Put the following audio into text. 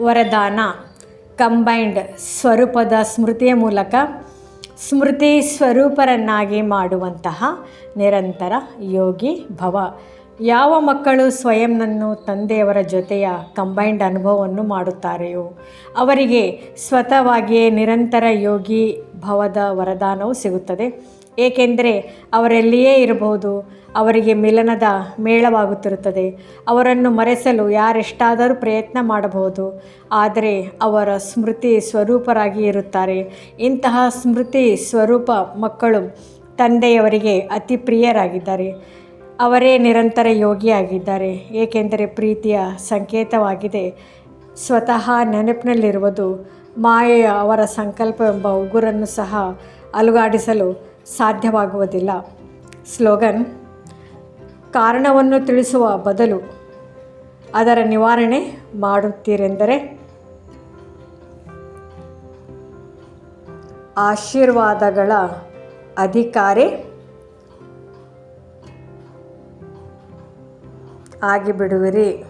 ವರದಾನ ಕಂಬೈಂಡ್ ಸ್ವರೂಪದ ಸ್ಮೃತಿಯ ಮೂಲಕ ಸ್ಮೃತಿ ಸ್ವರೂಪರನ್ನಾಗಿ ಮಾಡುವಂತಹ ನಿರಂತರ ಯೋಗಿ ಭವ. ಯಾವ ಮಕ್ಕಳು ಸ್ವಯಂನನ್ನು ತಂದೆಯವರ ಜೊತೆಯ ಕಂಬೈಂಡ್ ಅನುಭವವನ್ನು ಮಾಡುತ್ತಾರೆಯೋ, ಅವರಿಗೆ ಸ್ವತಃವಾಗಿಯೇ ನಿರಂತರ ಯೋಗಿ ಭವದ ವರದಾನವು ಸಿಗುತ್ತದೆ. ಏಕೆಂದರೆ ಅವರಲ್ಲಿಯೇ ಇರಬಹುದು? ಅವರಿಗೆ ಮಿಲನದ ಮೇಳವಾಗುತ್ತಿರುತ್ತದೆ. ಅವರನ್ನು ಮರೆಸಲು ಯಾರೆಷ್ಟಾದರೂ ಪ್ರಯತ್ನ ಮಾಡಬಹುದು. ಆದರೆ ಅವರ ಸ್ಮೃತಿ ಸ್ವರೂಪರಾಗಿ ಇರುತ್ತಾರೆ. ಇಂತಹ ಸ್ಮೃತಿ ಸ್ವರೂಪ ಮಕ್ಕಳು ತಂದೆಯವರಿಗೆ ಅತಿ ಪ್ರಿಯರಾಗಿದ್ದಾರೆ. ಅವರೇ ನಿರಂತರ ಯೋಗಿಯಾಗಿದ್ದಾರೆ. ಏಕೆಂದರೆ ಪ್ರೀತಿಯ ಸಂಕೇತವಾಗಿದೆ. ಸ್ವತಃ ನೆನಪಿನಲ್ಲಿರುವುದು ಮಾಯೆಯ ಅವರ ಸಂಕಲ್ಪ ಎಂಬ ಉಗುರನ್ನು ಸಹ ಅಲುಗಾಡಿಸಲು ಸಾಧ್ಯವಾಗುವುದಿಲ್ಲ. ಸ್ಲೋಗನ್ ಕಾರಣವನ್ನು ತಿಳಿಸುವ ಬದಲು ಅದರ ನಿವಾರಣೆ ಮಾಡುತ್ತೀರೆಂದರೆ ಆಶೀರ್ವಾದಗಳ ಅಧಿಕಾರಿ ಆಗಿಬಿಡುವಿರಿ.